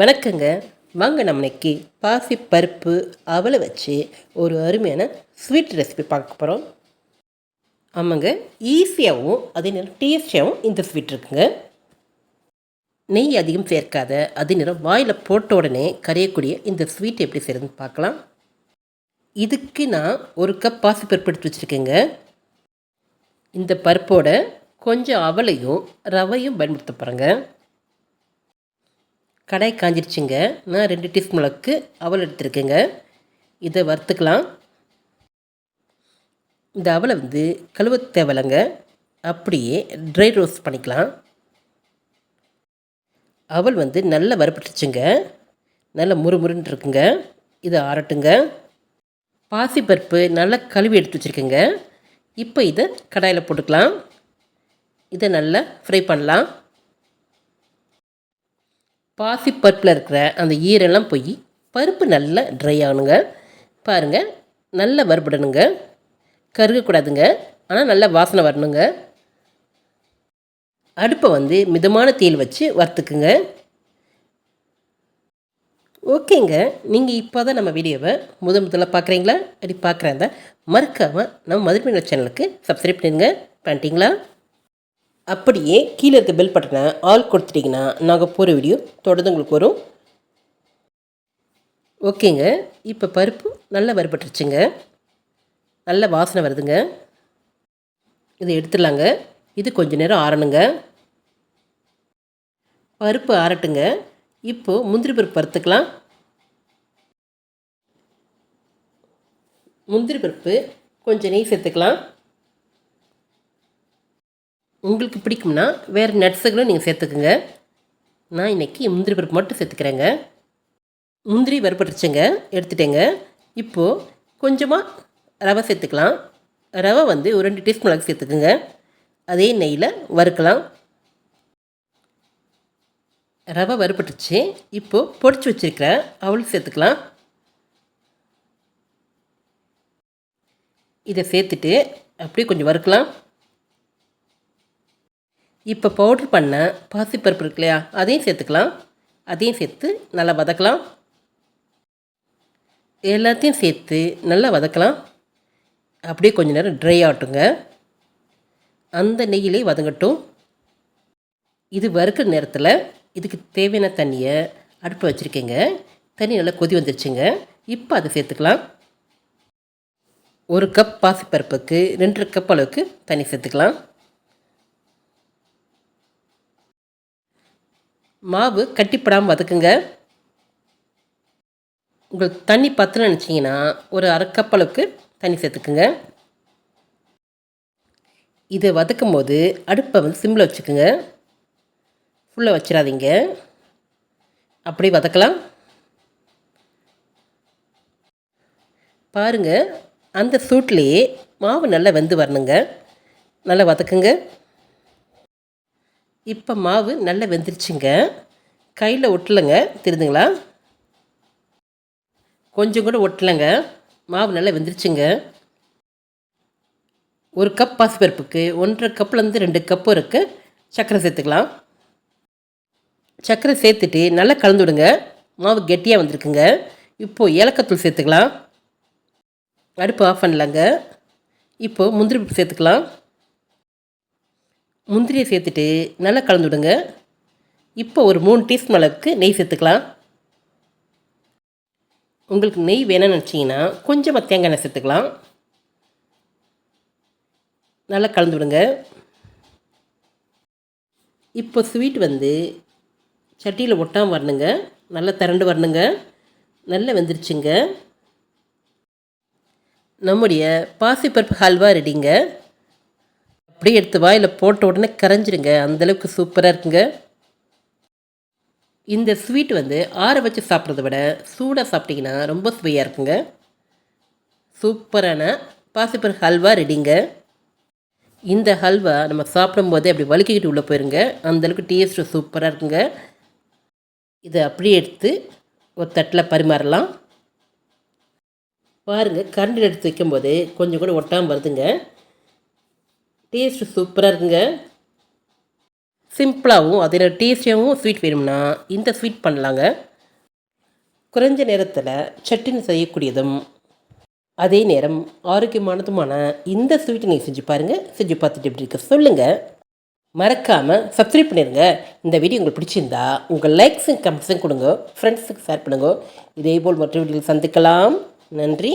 வணக்கங்க. வாங்க நம்ம இன்னைக்கு பாசி பருப்பு அவலை வச்சு ஒரு அருமையான ஸ்வீட் ரெசிபி பார்க்க போகிறோம் ஆமாங்க. ஈஸியாகவும் அதே நேரம் டேஸ்டியாகவும் இந்த ஸ்வீட் இருக்குங்க. நெய் அதிகம் சேர்க்காத அதே நேரம் வாயில் போட்ட உடனே கரையக்கூடிய இந்த ஸ்வீட் எப்படி செய்கிறதுன்னு பார்க்கலாம். இதுக்கு நான் ஒரு கப் பாசி பருப்பு எடுத்து வச்சுருக்கேங்க. இந்த பருப்போட கொஞ்சம் அவலையும் ரவையும் பயன்படுத்த போகிறேங்க கடாய் காஞ்சிருச்சுங்க. நான் ரெண்டு டீஸ்பூன் அளவுக்கு அவல் எடுத்துருக்கேங்க. இதை வறுத்துக்கலாம். இந்த அவலை வந்து கழுவ தேவையில்லைங்க. அப்படியே ட்ரை ரோஸ்ட் பண்ணிக்கலாம். அவல் வந்து நல்லா வறுப்பட்டுச்சுங்க நல்லா முறுமுறுன்னு இருக்குங்க. இதை ஆறட்டுங்க. பாசிப்பருப்பு நல்லா கழுவி எடுத்து வச்சுருக்கேங்க. இப்போ இதை கடாயில் போட்டுக்கலாம். இதை நல்லா ஃப்ரை பண்ணலாம். பாசி பருப்பில் இருக்கிற அந்த ஈரெல்லாம் போய் பருப்பு நல்லா ட்ரை ஆகணுங்க. பாருங்கள் நல்லா வறுபடணுங்க. கருகக்கூடாதுங்க. ஆனால் நல்லா வாசனை வரணுங்க. அடுப்பை வந்து மிதமான தீயில் வச்சு வறுத்துக்குங்க. ஓகேங்க. நீங்கள் இப்போ தான் நம்ம வீடியோவை முத முதல்ல பார்க்குறீங்களா அப்படி பார்க்குறேன் மறக்காமல் நம்ம மதுரை சேனலுக்கு சப்ஸ்கிரைப் பண்ணிடுங்க. பண்ணிட்டீங்களா? அப்படியே கீழே இருக்க பெல் பட்டனை ஆல் கொடுத்துட்டிங்கன்னா நாங்கள் போகிற வீடியோ தொடர்ந்து உங்களுக்கு வரும். ஓகேங்க. இப்போ பருப்பு நல்லா வறுபட்டுருச்சுங்க. நல்ல வாசனை வருதுங்க. இதை எடுத்துடலாங்க. இது கொஞ்சம் நேரம் ஆறணுங்க. பருப்பு ஆறட்டுங்க. இப்போது முந்திரி பருப்பு வறுத்துக்கலாம். முந்திரி பருப்பு கொஞ்சம் நெய் சேர்த்துக்கலாம். உங்களுக்கு பிடிக்கும்னா வேறு நட்ஸுகளும் நீங்கள் சேர்த்துக்குங்க. நான் இன்றைக்கி முந்திரி பருப்பு மட்டும் சேர்த்துக்கிறேங்க. முந்திரி வறுபட்டுருச்சுங்க எடுத்துட்டேங்க. இப்போது கொஞ்சமாக ரவை சேர்த்துக்கலாம். ரவை வந்து ஒரு ரெண்டு டீஸ்பூன் அளவுக்கு சேர்த்துக்குங்க. அதே நெய்யில் வறுக்கலாம். ரவை வறுபட்டுச்சு. இப்போது பொடிச்சு வச்சுருக்கிற அவள் சேர்த்துக்கலாம். இதை சேர்த்துட்டு அப்படியே கொஞ்சம் வறுக்கலாம். இப்போ பவுட்ரு பண்ண பாசிப்பருப்பு இருக்கு இல்லையா அதையும் சேர்த்துக்கலாம். அதையும் சேர்த்து நல்லா வதக்கலாம். எல்லாத்தையும் சேர்த்து நல்லா வதக்கலாம். அப்படியே கொஞ்ச நேரம் ட்ரை ஆகட்டுங்க அந்த நெய்யிலே வதங்கட்டும். இது வறுக்கிற நேரத்தில் இதுக்கு தேவையான தண்ணியை அடுப்பு வச்சுருக்கேங்க. தண்ணி நல்லா கொதி வந்துருச்சுங்க. இப்போ அதை சேர்த்துக்கலாம். ஒரு கப் பாசிப்பருப்புக்கு ரெண்டரை கப் அளவுக்கு தண்ணி சேர்த்துக்கலாம். மாவு கட்டிப்படாமல் வதக்குங்க. உங்களுக்கு தண்ணி பத்தல நினச்சிங்கன்னா ஒரு அரை கப் அளவுக்கு தண்ணி சேர்த்துக்குங்க. இதை வதக்கும் போது அடுப்பை வந்து சிம்மில் வச்சுக்கோங்க. ஃபுல்லாக வச்சிடாதீங்க. அப்படியே வதக்கலாம். பாருங்கள் அந்த சூட்லேயே மாவு நல்லா வெந்து வரணுங்க. நல்லா வதக்குங்க. இப்போ மாவு நல்லா வெந்துருச்சுங்க. கையில் ஒட்டலைங்க. தெரியுதுங்களா கொஞ்சம் கூட ஒட்டலைங்க. மாவு நல்லா வெந்துருச்சுங்க. ஒரு கப் பாசிப்பருப்புக்கு ஒன்றரை கப்லேருந்து ரெண்டு கப்பு இருக்கு சர்க்கரை சேர்த்துக்கலாம். சர்க்கரை சேர்த்துட்டு நல்லா கலந்து விடுங்க. மாவு கெட்டியாக வந்திருக்குங்க. இப்போது ஏலக்காத்தூள் சேர்த்துக்கலாம். அடுப்பு ஆஃப் பண்ணலாங்க. இப்போது முந்திரி பருப்பு சேர்த்துக்கலாம். முந்திரியை சேர்த்துட்டு நல்லா கலந்து விடுங்க. இப்போ ஒரு மூணு டீஸ்பூன் அளவுக்கு நெய் சேர்த்துக்கலாம். உங்களுக்கு நெய் வேணும்னு நினச்சிங்கன்னா கொஞ்சமாக தேங்காய் எண்ணெய் சேர்த்துக்கலாம். நல்லா கலந்து விடுங்க. இப்போ ஸ்வீட் வந்து சட்டியில் ஒட்டாமல் வரணுங்க. நல்லா திரண்டு வரணுங்க. நல்லா வெந்துருச்சுங்க. நம்முடைய பாசிப்பருப்பு ஹல்வா ரெடிங்க. அப்படியே எடுத்து வாயில் போட்ட உடனே கரைஞ்சிருங்க. அந்தளவுக்கு சூப்பராக இருக்குங்க. இந்த ஸ்வீட் வந்து ஆற வச்சு சாப்பிட்றத விட சூடாக சாப்பிட்டிங்கன்னா ரொம்ப சுவையாக இருக்குங்க. சூப்பரான பாசிப்பர் ஹல்வா ரெடிங்க இந்த ஹல்வா நம்ம சாப்பிடும்போதே அப்படி வலுக்கிக்கிட்டு உள்ளே போயிருங்க. அந்தளவுக்கு டேஸ்ட்டு சூப்பராக இருக்குங்க. இதை அப்படியே எடுத்து ஒரு தட்டில் பரிமாறலாம். பாருங்கள் கரண்டில் எடுத்து வைக்கும்போது கொஞ்சம் கூட ஒட்டாமல் வருதுங்க. டேஸ்ட்டு சூப்பராக இருக்குங்க சிம்பிளாகவும் அதில் டேஸ்டியாகவும் ஸ்வீட் வேணும்னா இந்த ஸ்வீட் பண்ணலாங்க. குறைஞ்ச நேரத்தில் சட்டினி செய்யக்கூடியதும் அதே நேரம் ஆரோக்கியமானதுமான இந்த ஸ்வீட்டை நீங்கள் செஞ்சு பாருங்கள் செஞ்சு பார்த்துட்டு எப்படி இருக்க சொல்லுங்கள் மறக்காமல் சப்ஸ்கிரைப் பண்ணிடுங்க இந்த வீடியோ உங்களுக்கு பிடிச்சிருந்தா உங்கள் லைக்ஸும் கமெண்ட்ஸும் கொடுங்க. ஃப்ரெண்ட்ஸுக்கு ஷேர் பண்ணுங்க. இதேபோல் மற்ற வீடியோவில் சந்திக்கலாம். நன்றி.